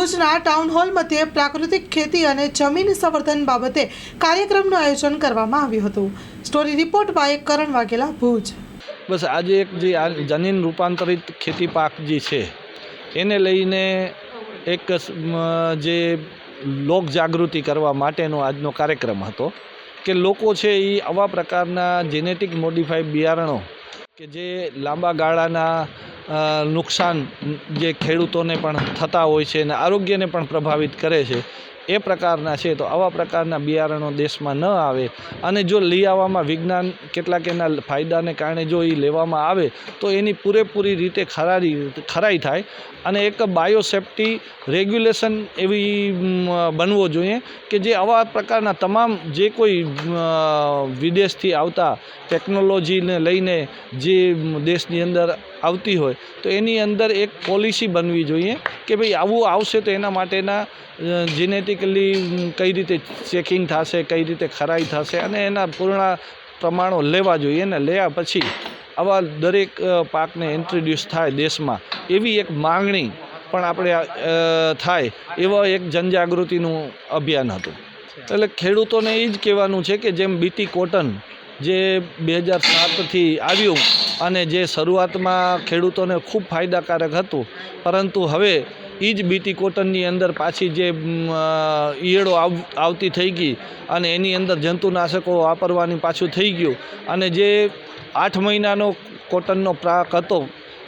ભુજના town hall મધ્યે પ્રાકૃતિક ખેતી અને જમીન સંવર્ધન બાબતે કાર્યક્રમનું આયોજન કરવામાં આવ્યું હતું. Story report by Karan Vaghela, Bhuj. બસ આજે એક જે આ જનીન રૂપાંતરિત ખેતી પાક જે છે, એને લઈને એક જે લોક જાગૃતિ કરવા માટેનો આજનો કાર્યક્રમ હતો કે લોકો છે એ આવા પ્રકારના જેનેટિક મોડિફાઈડ બિયારણો કે જે લાંબા ગાળાના નુકસાન જે ખેડૂતોને પણ થતા હોય છે અને આરોગ્યને પણ પ્રભાવિત કરે છે, એ પ્રકારના છે. તો આવા પ્રકારના બિયારણો દેશમાં ન આવે અને જો લઈ આવવામાં વિજ્ઞાન કેટલાક એના ફાયદાને કારણે જો એ લેવામાં આવે, તો એની પૂરેપૂરી રીતે ખરારી, ખરાઈ થાય અને એક બાયોસેફ્ટી રેગ્યુલેશન એવી બનવો જોઈએ કે જે આવા પ્રકારના તમામ જે કોઈ વિદેશથી આવતા ટેકનોલોજીને લઈને જે દેશની અંદર આવતી હોય, તો એની અંદર એક પોલિસી બનવી જોઈએ કે ભાઈ આવું આવશે તો એના માટેના જેનેટિકલી કઈ રીતે ચેકિંગ થશે, કઈ રીતે ખરાઈ થશે અને એના પૂર્ણ પ્રમાણો લેવા જોઈએ અને લેયા પછી આવા દરેક પાકને ઇન્ટ્રોડ્યુસ થાય દેશમાં. એવી એક માંગણી પણ આપણે થાય એવા એક જનજાગૃતિનું અભિયાન હતું. એટલે ખેડૂતોને એ જ કહેવાનું છે કે જેમ બીટી કોટન જે બે હજાર સાતથી આવ્યું અને જે શરૂઆતમાં ખેડૂતોને ખૂબ ફાયદાકારક હતું. પરંતુ હવે એ જ બીટી કોટનની અંદર પાછી જે ઈયળો આવ, આવતી થઈ ગઈ અને એની અંદર જંતુનાશકો વાપરવાની પાછું થઈ ગયું. અને જે આઠ મહિનાનો કોટનનો પ્રાક હતો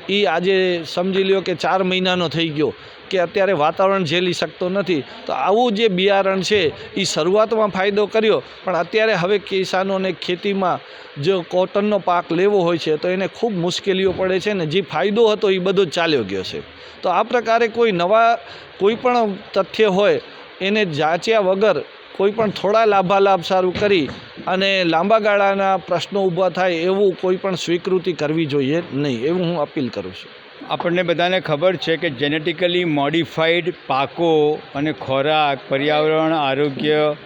એ આજે સમજી લ્યો કે ચાર મહિનાનો થઈ ગયો. કે અત્યારે વાતાવરણ ઝેલી શકતો નથી, તો આવું જે બિયારણ છે એ શરૂઆતમાં ફાયદો કર્યો, પણ અત્યારે હવે કિસાનોને ખેતીમાં જો કોટનનો પાક લેવો હોય છે, તો એને ખૂબ મુશ્કેલીઓ પડે છે ને જે ફાયદો હતો એ બધો ચાલ્યો ગયો છે. તો આ પ્રકારે કોઈ નવા, કોઈ પણ તથ્ય હોય, એને જાંચ્યા વગર કોઈ પણ થોડા લાભાલાભ સારું કરી અને લાંબા ગાળાના પ્રશ્નો ઊભા થાય, એવું કોઈ પણ સ્વીકૃતિ કરવી જોઈએ નહીં, એવું હું અપીલ કરું છું. આપણને બધાને ખબર છે કે જેનેટિકલી મોડિફાઈડ પાકો અને ખોરાક, પર્યાવરણ, આરોગ્ય,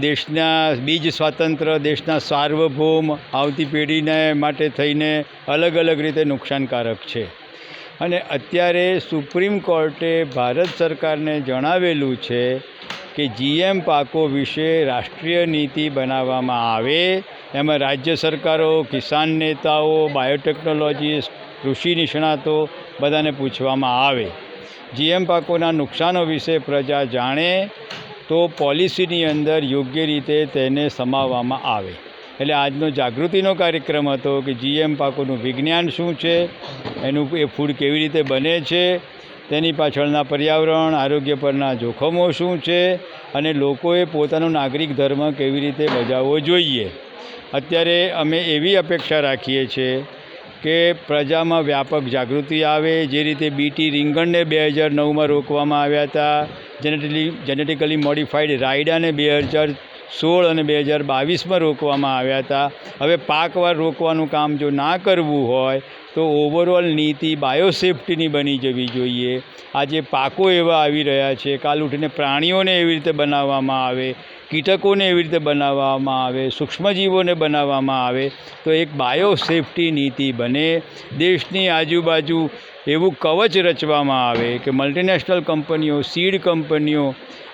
દેશના બીજ સ્વાતંત્ર્ય દેશના સાર્વભૌમ આવતી પેઢીને માટે થઈને અલગ અલગ રીતે નુકસાનકારક છે. અને અત્યારે સુપ્રીમ કોર્ટે ભારત સરકારને જણાવેલું છે કે જીએમ પાકો વિશે રાષ્ટ્રીય નીતિ બનાવવામાં આવે. એમાં રાજ્ય સરકારો, કિસાન નેતાઓ, બાયોટેકનોલોજીસ્ટ કૃષિ નિષ્ણાતો બધાને પૂછવામાં આવે. જીએમ પાકોના નુકસાનો વિશે પ્રજા જાણે તો પોલિસીની અંદર યોગ્ય રીતે તેને સમાવવામાં આવે. એટલે આજનો જાગૃતિનો કાર્યક્રમ હતો કે જીએમ પાકોનું વિજ્ઞાન શું છે, એનું એ ફૂડ કેવી રીતે બને છે, તેની પાછળના પર્યાવરણ, આરોગ્ય પરના જોખમો શું છે અને લોકોએ પોતાનો નાગરિક ધર્મ કેવી રીતે બજાવવો જોઈએ. અત્યારે અમે એવી અપેક્ષા રાખીએ છીએ કે પ્રજામાં વ્યાપક જાગૃતિ આવે. જે રીતે બીટી રીંગણને બે હજાર નવમાં રોકવામાં આવ્યા હતા. જેનેટિકલી જેનેટિકલી મોડિફાઈડ રાયડાને બે હજાર સોળ અને બે હજાર બાવીસમાં રોકવામાં આવ્યા હતા. હવે પાકવાર રોકવાનું કામ જો ના કરવું હોય, તો ઓવરઓલ નીતિ બાયોસેફ્ટીની બની જવી જોઈએ. આજે પાકો એવા આવી રહ્યા છે કાલ ઉઠીને પ્રાણીઓને એવી રીતે બનાવવામાં આવે. કીટકોને એવી રીતે બનાવવામાં આવે, સૂક્ષ્મજીવોને બનાવવામાં આવે, તો એક બાયોસેફ્ટી નીતિ બને. દેશની આજુબાજુ એવું કવચ રચવામાં આવે કે મલ્ટીનેશનલ કંપનીઓ સીડ કંપનીઓ,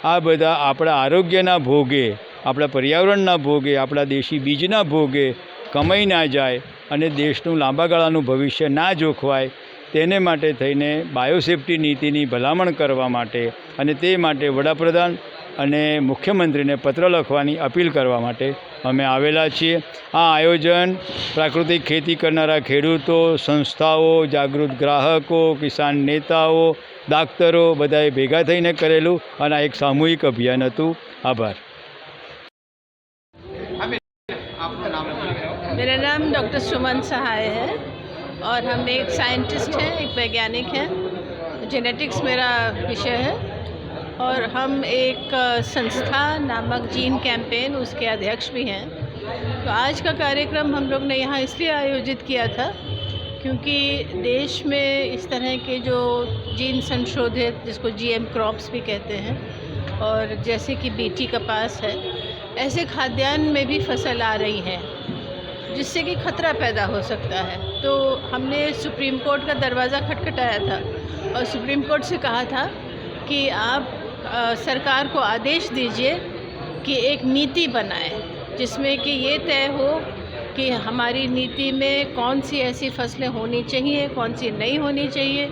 આ બધા આપણા આરોગ્યના ભોગે, આપણા પર્યાવરણના ભોગે, આપણા દેશી બીજના ભોગે કમાઈ ના જાય અને દેશનું લાંબા ગાળાનું ભવિષ્ય ના જોખવાય, તેને માટે થઈને બાયોસેફ્ટી નીતિની ભલામણ કરવા માટે અને તે માટે વડાપ્રધાન અને મુખ્યમંત્રીને પત્ર લખવાની અપીલ કરવા માટે અમે આવેલા છીએ આ આયોજન પ્રાકૃતિક ખેતી કરનારા ખેડૂતો સંસ્થાઓ જાગૃત ગ્રાહકો કિસાન નેતાઓ દાક્તરો બધાએ ભેગા થઈને કરેલું અને આ એક સામૂહિક અભિયાન હતું આભાર मेरा नाम डॉक्टर सुमन सहाय है और हम एक साइंटिस्ट हैं एक वैज्ञानिक हैं जेनेटिक्स मेरा विषय है और हम एक संस्था नामक जीन कैंपेन उसके अध्यक्ष भी हैं। तो आज का कार्यक्रम हम लोग ने यहाँ इसलिए आयोजित किया था क्योंकि देश में इस तरह के जो जीन संशोधित, जिसको जीएम क्रॉप्स भी कहते हैं, और जैसे कि बीटी कपास है, ऐसे खाद्यान्न में भी फ़सल आ रही है, जिससे कि खतरा पैदा हो सकता है। तो हमने सुप्रीम कोर्ट का दरवाज़ा खटखटाया था और सुप्रीम कोर्ट से कहा था कि आप सरकार को आदेश दीजिए कि एक नीति बनाए, जिसमें कि ये तय हो कि हमारी नीति में कौन सी ऐसी फ़सलें होनी चाहिए, कौन सी नहीं होनी चाहिए,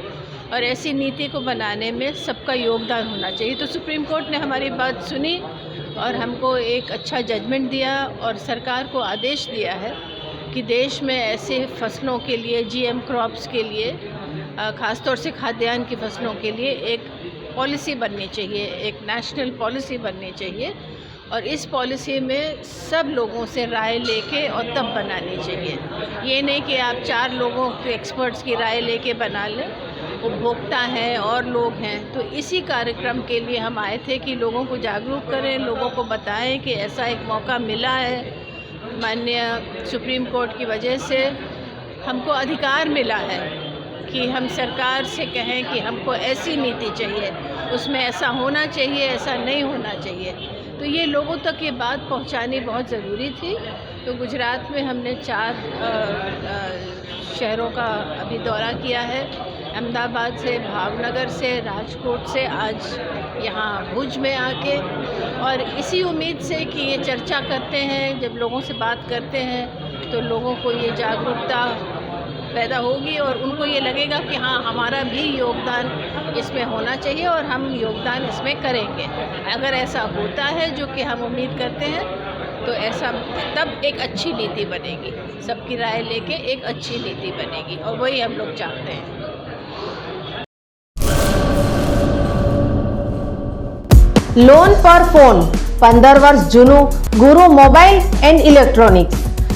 और ऐसी नीति को बनाने में सबका योगदान होना चाहिए। तो सुप्रीम कोर्ट ने हमारी बात सुनी और हमको एक अच्छा जजमेंट दिया और सरकार को आदेश दिया है कि देश में ऐसे फ़सलों के लिए जीएम क्रॉप्स के लिए ख़ासतौर से खाद्यान्न की फ़सलों के लिए एक पॉलिसी बननी चाहिए, एक नेशनल पॉलिसी बननी चाहिए और इस पॉलिसी में सब लोगों से राय लेके और तब बनानी चाहिए। ये नहीं कि आप चार लोगों के एक्सपर्ट्स की राय लेके बना लें उपभोक्ता हैं और लोग हैं। तो इसी कार्यक्रम के लिए हम आए थे कि लोगों को जागरूक करें, लोगों को बताएँ कि ऐसा एक मौका मिला है। माननीय सुप्रीम कोर्ट की वजह से हमको अधिकार मिला है। कि हम सरकार से कहें कि हमको ऐसी नीति चाहिए, उसमें ऐसा होना चाहिए, ऐसा नहीं होना चाहिए। तो ये लोगों तक ये बात पहुंचानी बहुत ज़रूरी थी। तो गुजरात में हमने चार शहरों का अभी दौरा किया है। अहमदाबाद से, भावनगर से, राजकोट से, आज यहाँ भुज में आके। और इसी उम्मीद से कि ये चर्चा करते हैं, जब लोगों से बात करते हैं तो लोगों को ये जागरूकता पैदा होगी और उनको ये लगेगा कि हाँ हमारा भी योगदान इसमें होना चाहिए और हम योगदान इसमें करेंगे अगर ऐसा होता है जो कि हम उम्मीद करते हैं तो ऐसा तब एक अच्छी नीति बनेगी सबकी राय लेके एक अच्छी नीति बनेगी और वही हम लोग चाहते हैं લોન પર ફોન પંદર વર્ષ જૂનું ગુરુ મોબાઈલ એન્ડ ઇલેક્ટ્રોનિક્સ